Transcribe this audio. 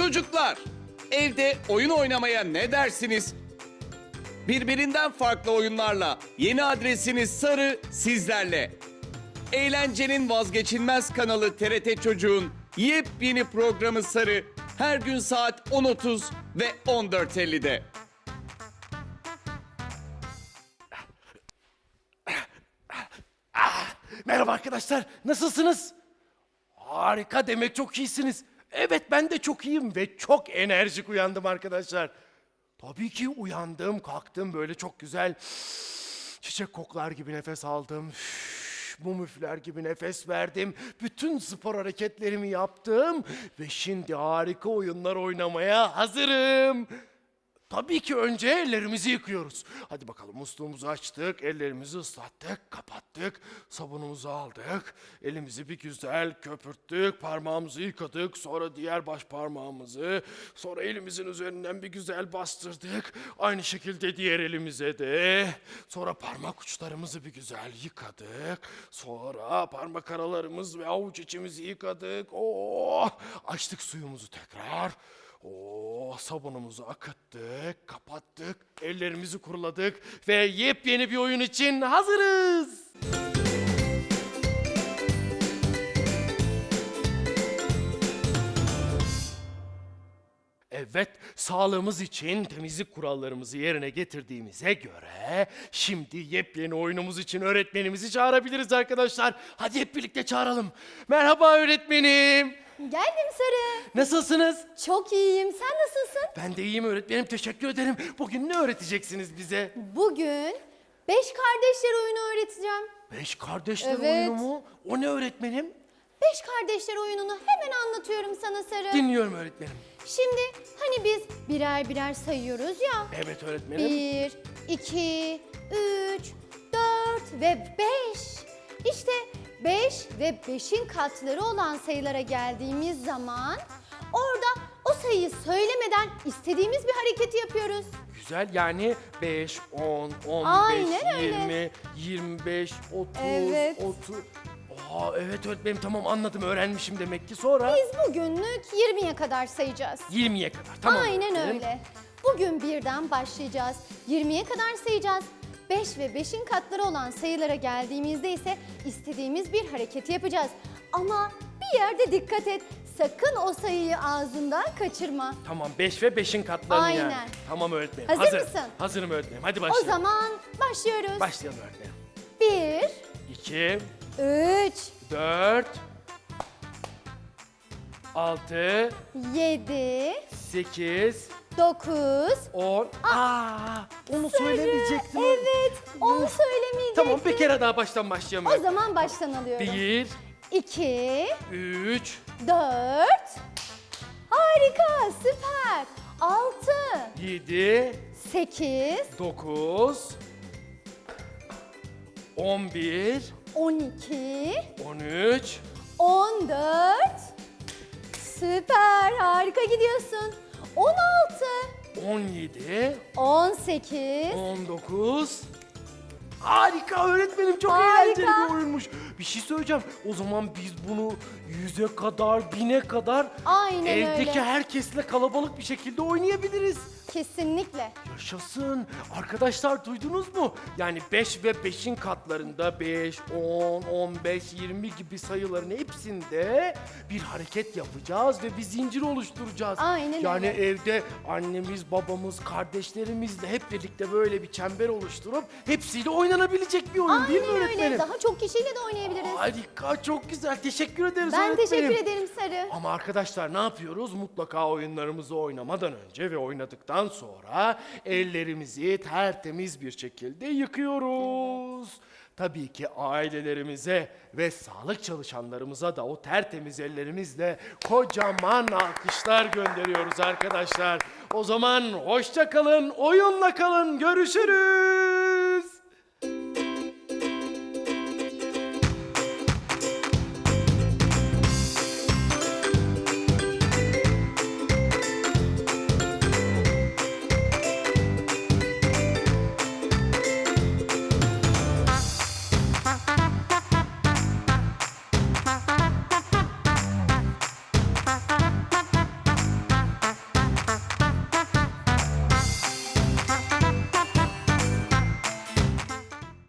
Çocuklar, evde oyun oynamaya ne dersiniz? Birbirinden farklı oyunlarla yeni adresiniz Sarı sizlerle. Eğlencenin vazgeçilmez kanalı TRT Çocuğun yepyeni programı Sarı her gün saat 10.30 ve 14.50'de. Merhaba arkadaşlar, nasılsınız? Harika demek çok iyisiniz. Evet ben de çok iyiyim ve çok enerjik uyandım arkadaşlar. Tabii ki uyandım, kalktım böyle çok güzel çiçek koklar gibi nefes aldım. Mum üfler gibi nefes verdim. Bütün spor hareketlerimi yaptım ve şimdi harika oyunlar oynamaya hazırım. Tabii ki önce ellerimizi yıkıyoruz. Hadi bakalım musluğumuzu açtık, ellerimizi ıslattık, kapattık, sabunumuzu aldık, elimizi bir güzel köpürttük, parmağımızı yıkadık, sonra diğer baş parmağımızı, sonra elimizin üzerinden bir güzel bastırdık. Aynı şekilde diğer elimize de, sonra parmak uçlarımızı bir güzel yıkadık, sonra parmak aralarımız ve avuç içimizi yıkadık. Oh, açtık suyumuzu tekrar. Oo, sabunumuzu akıttık, kapattık, ellerimizi kuruladık ve yepyeni bir oyun için hazırız. Evet, sağlığımız için temizlik kurallarımızı yerine getirdiğimize göre şimdi yepyeni oyunumuz için öğretmenimizi çağırabiliriz arkadaşlar. Hadi hep birlikte çağıralım. Merhaba öğretmenim. Geldim Sarı. Nasılsınız? Çok iyiyim. Sen nasılsın? Ben de iyiyim öğretmenim. Teşekkür ederim. Bugün ne öğreteceksiniz bize? Bugün beş kardeşler oyunu öğreteceğim. Beş kardeşler Evet. oyunu mu? O ne öğretmenim? Beş kardeşler oyununu hemen anlatıyorum sana Sarı. Dinliyorum öğretmenim. Şimdi hani biz birer birer sayıyoruz ya. Evet öğretmenim. Bir, iki, üç, dört ve beş. İşte beş ve beşin katları olan sayılara geldiğimiz zaman orada o sayıyı söylemeden istediğimiz bir hareketi yapıyoruz. Güzel yani 5, 10, 15, Aynen öyle. 20, 25, 30, Evet. 30. Aa, evet öğretmenim tamam anladım öğrenmişim demek ki sonra Biz bugünlük 20'ye kadar sayacağız. 20'ye kadar tamam Aynen öğretmenim. öyle. Bugün birden başlayacağız. 20'ye kadar sayacağız. 5 ve 5'in katları olan sayılara geldiğimizde ise istediğimiz bir hareketi yapacağız. Ama bir yerde dikkat et. Sakın o sayıyı ağzından kaçırma. Tamam 5 ve 5'in katlarını yani. Aynen. Tamam öğretmenim. Hazır mısın? Hazırım öğretmenim. Hadi O başlayalım. zaman başlıyoruz. Başlayalım öğretmenim. 1, 2, 3, 4, 6, 7, 8, 9, 10. Aa, onu söylemeyecektim. Evet, onu söylemeyecektim. Tamam bir kere daha baştan başlayalım. O zaman baştan alıyorum. 1, 2, 3, Dört. Harika, süper. Altı, 7, sekiz, 9, 11, on iki, 13, on dört. Süper, harika gidiyorsun. On altı, 17, on sekiz, 19. Harika öğretmenim çok Harika. eğlenceli bir oyunmuş. Bir şey söyleyeceğim. O zaman biz bunu yüze kadar, bine kadar Aynen evdeki öyle. herkesle kalabalık bir şekilde oynayabiliriz. Kesinlikle. Yaşasın. Arkadaşlar duydunuz mu? Yani 5 ve 5'in katlarında 5, 10, 15, 20 gibi sayıların hepsinde bir hareket yapacağız ve bir zincir oluşturacağız. Aynen yani öyle. evde annemiz, babamız, kardeşlerimizle hep birlikte böyle bir çember oluşturup hepsiyle oynanabilecek bir oyun değil mi Aynen öğretmenim? öyle. Daha çok kişiyle de oynayabiliriz. Harika, çok güzel. Teşekkür ederiz ben öğretmenim. teşekkür ederim Sarı. Ama arkadaşlar ne yapıyoruz? Mutlaka oyunlarımızı oynamadan önce ve oynadıktan sonra ellerimizi tertemiz bir şekilde yıkıyoruz. Tabii ki ailelerimize ve sağlık çalışanlarımıza da o tertemiz ellerimizle kocaman alkışlar gönderiyoruz arkadaşlar. O zaman hoşça kalın, oyunla kalın, görüşürüz.